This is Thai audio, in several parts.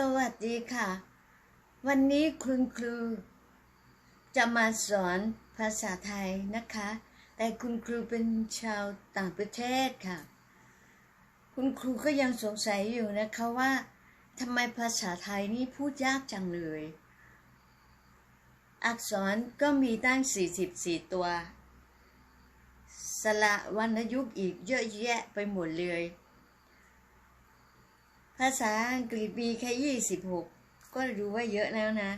สวัสดีค่ะ วันนี้คุณครู จะมาสอนภาษาไทยนะคะ แต่คุณครูเป็นชาวต่างประเทศค่ะ คุณครูก็ยังสงสัยอยู่นะคะว่าทำไมภาษาไทยนี่พูดยากจังเลย อักษรก็มีตั้ง 44 ตัว สระวรรณยุกต์อีกเยอะแยะไปหมดเลย ภาษาอังกฤษมีแค่ยี่สิบหกก็รู้ว่าเยอะแล้วนะ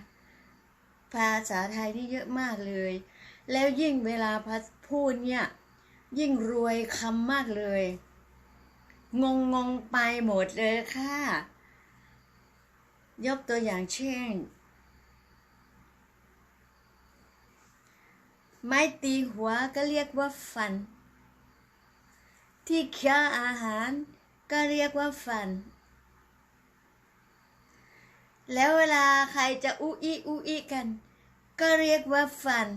ภาษาไทยนี่เยอะมากเลย แล้วยิ่งเวลาพูดเนี่ย ยิ่งรวยคำมากเลย งงงงไปหมดเลยค่ะ ยกตัวอย่างเช่น ไม้ตีหัวก็เรียกว่าฟัน ที่เคี้ยวอาหารก็เรียกว่าฟัน แล้วเวลาใครจะอุอีอุอีกัน ก็เรียกว่าฟัน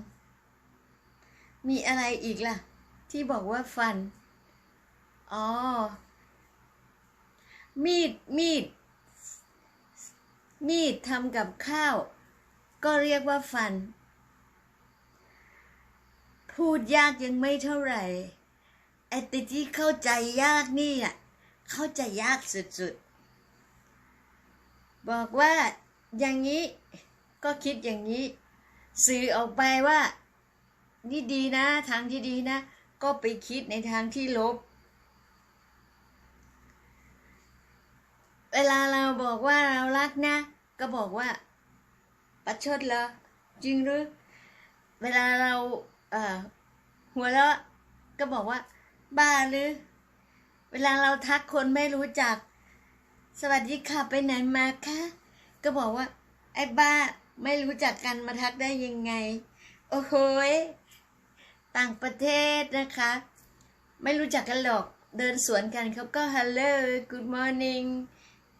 มีอะไรอีกล่ะ ที่บอกว่าฟัน อ๋อ มีด มีด มีดทำกับข้าว ก็เรียกว่าฟัน พูดยากยังไม่เท่าไหร่ไอ้ติที่เข้าใจยากนี่อะ เข้าใจยากสุดๆ บอกว่าอย่างนี้ก็คิดอย่างนี้ สื่อออกไปว่า นี่ดีนะ ทางที่ดีนะ ก็ไปคิดในทางที่ลบ เวลาเราบอกว่าเรารักนะ ก็บอกว่าประชดเหรอจริงหรือ เวลาเราเอ่อหัวเราะก็บอกว่า บ้าหรือ เวลาเราทักคนไม่รู้จัก สวัสดีค่ะไปไหนมาคะก็บอกว่า ไอ้บ้าไม่รู้จักกันมาทักได้ยังไง โอ้โหต่างประเทศนะคะ ไม่รู้จักกันหรอกเดินสวนกันเขาก็ hello good morning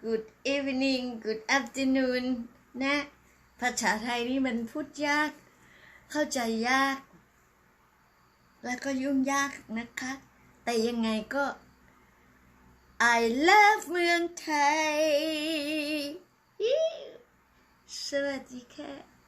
good evening good afternoon นะ ภาษาไทยนี่มันพูดยาก เข้าใจยาก แล้วก็ยุ่งยากนะคะ แต่ยังไงก็ I love เมืองไทยสวัสดีค่ะ